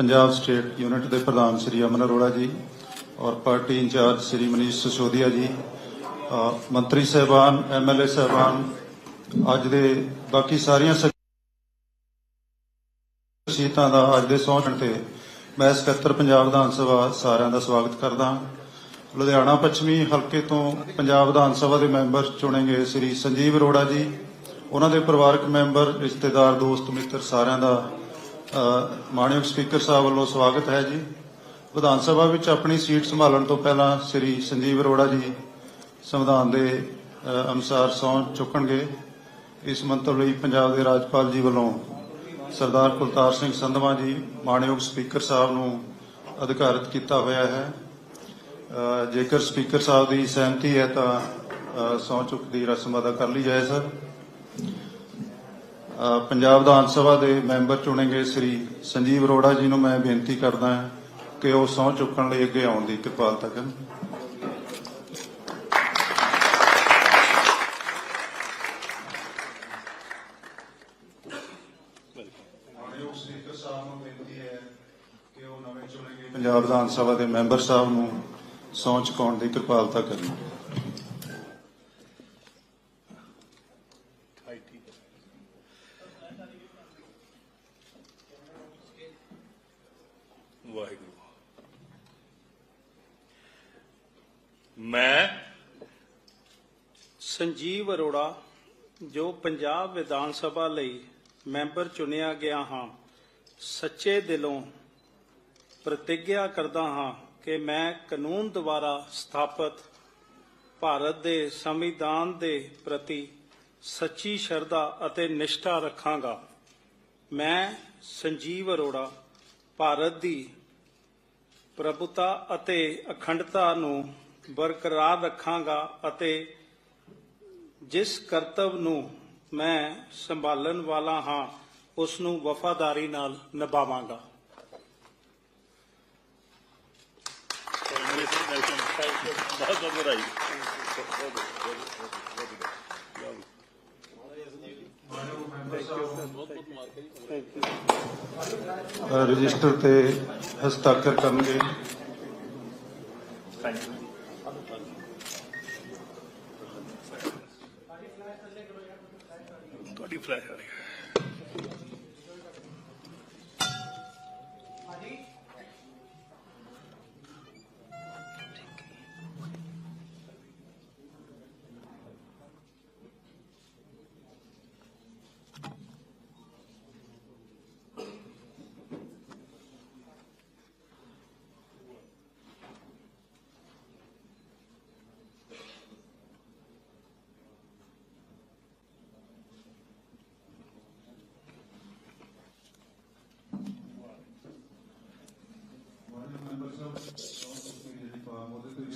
Punjab state unit ਦੇ ਪ੍ਰਧਾਨ ਸ਼੍ਰੀ ਅਮਨ ਅਰੋੜਾ ਜੀ ਔਰ ਪਾਰਟੀ ਇੰਚਾਰਜ ਸ਼੍ਰੀ ਮਨੀਸ਼ ਸਸੋਦੀਆ ਜੀ ਮੰਤਰੀ ਸਹਿਬਾਨ ਐਮਐਲਏ ਸਹਿਬਾਨ, ਅੱਜ ਦੇ ਬਾਕੀ ਸਾਰੀਆਂ ਸ਼ਖਸੀਅਤਾਂ ਦਾ ਅੱਜ ਦੇ ਸਹੁੰ ਤੇ ਮੈਂ ਸਕੱਤਰ ਪੰਜਾਬ ਵਿਧਾਨ ਸਭਾ ਸਾਰਿਆਂ ਦਾ ਸਵਾਗਤ ਕਰਦਾ ਲੁਧਿਆਣਾ ਪੱਛਮੀ ਹਲਕੇ ਤੋਂ ਪੰਜਾਬ ਵਿਧਾਨ ਸਭਾ ਦੇ ਮੈਂਬਰ ਚੁਣੇ ਗਏ ਸ੍ਰੀ ਸੰਜੀਵ ਅਰੋੜਾ ਜੀ। ਉਹਨਾਂ ਦੇ ਪਰਿਵਾਰਕ ਮੈਂਬਰ, ਰਿਸ਼ਤੇਦਾਰ, ਦੋਸਤ, ਮਿੱਤਰ ਸਾਰਿਆਂ ਦਾ ਮਾਣਯੋਗ ਸਪੀਕਰ ਸਾਹਿਬ ਵੱਲੋਂ ਸਵਾਗਤ ਹੈ ਜੀ। ਵਿਧਾਨ ਸਭਾ ਵਿੱਚ ਆਪਣੀ ਸੀਟ ਸੰਭਾਲਣ ਤੋਂ ਪਹਿਲਾਂ ਸ੍ਰੀ ਸੰਜੀਵ ਅਰੋੜਾ ਜੀ ਸੰਵਿਧਾਨ ਦੇ ਅਨੁਸਾਰ ਸਹੁੰ ਚੁੱਕਣਗੇ। ਇਸ ਮੰਤਵ ਲਈ ਪੰਜਾਬ ਦੇ ਰਾਜਪਾਲ ਜੀ ਵੱਲੋਂ ਸਰਦਾਰ ਕੁਲਤਾਰ ਸਿੰਘ ਸੰਧਵਾ ਜੀ ਮਾਣਯੋਗ ਸਪੀਕਰ ਸਾਹਿਬ ਨੂੰ ਅਧਿਕਾਰਤ ਕੀਤਾ ਹੋਇਆ ਹੈ। ਜੇਕਰ ਸਪੀਕਰ ਸਾਹਿਬ ਦੀ ਸਹਿਮਤੀ ਹੈ ਤਾਂ ਅ, ਸਹੁੰ ਚੁੱਕ ਦੀ ਰਸਮ ਅਦਾ ਕਰ ਲਈ ਜਾਏ ਸਰ। ਪੰਜਾਬ ਵਿਧਾਨ ਸਭਾ ਦੇ ਮੈਂਬਰ ਚੁਣੇ ਗਏ ਸ੍ਰੀ ਸੰਜੀਵ ਅਰੋੜਾ ਜੀ ਨੂੰ ਮੈਂ ਬੇਨਤੀ ਕਰਦਾ ਹਾਂ ਕਿ ਉਹ ਸਹੁੰ ਚੁੱਕਣ ਲਈ ਅੱਗੇ ਆਉਣ ਦੀ ਕਿਰਪਾਲਤਾ ਕਰਨ। ਮਾਨਯੋਗ ਸਪੀਕਰ ਸਾਹਿਬ ਨੂੰ ਬੇਨਤੀ ਹੈ ਕਿ ਉਹ ਨਵੇਂ ਚੁਣੇ ਗਏ ਪੰਜਾਬ ਵਿਧਾਨ ਸਭਾ ਦੇ ਮੈਂਬਰ ਸਾਹਿਬ ਨੂੰ ਸਹੁੰ ਚੁਕਾਉਣ ਦੀ ਕਿਰਪਾਲਤਾ ਕਰਨ। ਵਾਹਿਗੁਰੂ। ਮੈਂ ਸੰਜੀਵ ਅਰੋੜਾ, ਜੋ ਪੰਜਾਬ ਵਿਧਾਨ ਸਭਾ ਲਈ ਮੈਂਬਰ ਚੁਣਿਆ ਗਿਆ ਹਾਂ, ਸੱਚੇ ਦਿਲੋਂ ਪ੍ਰਤੀਗਿਆ ਕਰਦਾ ਹਾਂ ਕਿ ਮੈਂ ਕਾਨੂੰਨ ਦੁਆਰਾ ਸਥਾਪਿਤ ਭਾਰਤ ਦੇ ਸੰਵਿਧਾਨ ਦੇ ਪ੍ਰਤੀ ਸੱਚੀ ਸ਼ਰਧਾ ਅਤੇ ਨਿਸ਼ਠਾ ਰੱਖਾਂਗਾ। ਮੈਂ ਸੰਜੀਵ ਅਰੋੜਾ, ਭਾਰਤ ਦੀ ਪ੍ਰਭੁਤਾ ਅਤੇ ਅਖੰਡਤਾ ਨੂੰ ਬਰਕਰਾਰ ਰੱਖਾਂਗਾ ਅਤੇ ਜਿਸ ਕਰਤਵ ਨੂੰ ਮੈਂ ਸੰਭਾਲਣ ਵਾਲਾ ਹਾਂ ਉਸ ਨੂੰ ਵਫਾਦਾਰੀ ਨਾਲ ਨਿਭਾਵਾਂਗਾ ਬਹੁਤ ਬਹੁਤ ਵਧਾਈ ਰਜਿਸਟਰ ਤੇ ਹਸਤਾਖਰ ਕਰਨਗੇ। ਤੁਹਾਡੀ ਫਲੈਸ਼ ਆ ਰਹੀ ਹੈ।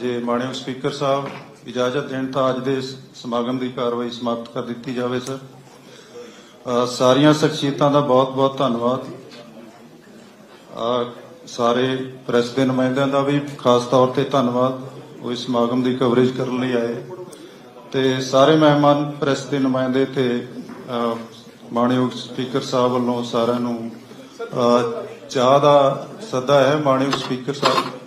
ਜੇ ਮਾਣਯੋਗ ਸਪੀਕਰ ਸਾਹਿਬ, ਇਜਾਜ਼ਤ ਦੇਣ ਤਾਂ ਅੱਜ ਦੇ ਸਮਾਗਮ ਦੀ ਕਾਰਵਾਈ ਸਮਾਪਤ ਕਰ ਦਿੱਤੀ ਜਾਵੇ, ਸਰ। ਸਾਰੀਆਂ ਸ਼ਖਸੀਅਤਾਂ ਦਾ ਬਹੁਤ-ਬਹੁਤ ਧੰਨਵਾਦ। ਸਾਰੇ ਪ੍ਰੈਸ ਦੇ ਨੁਮਾਇੰਦਿਆਂ ਦਾ ਵੀ ਖਾਸ ਤੌਰ ਤੇ ਧੰਨਵਾਦ, ਉਹ ਇਸ ਸਮਾਗਮ ਦੀ ਕਵਰੇਜ ਕਰਨ ਲਈ ਆਏ। ਤੇ ਸਾਰੇ ਮਹਿਮਾਨ ਪ੍ਰੈਸ ਦੇ ਨੁਮਾਇੰਦੇ ਤੇ ਮਾਣਯੋਗ ਸਪੀਕਰ ਸਾਹਿਬ ਵੱਲੋਂ ਸਾਰਿਆਂ ਨੂੰ ਚਾਹ ਦਾ ਸੱਦਾ ਹੈ ਮਾਣਯੋਗ ਸਪੀਕਰ ਸਾਹਿਬ।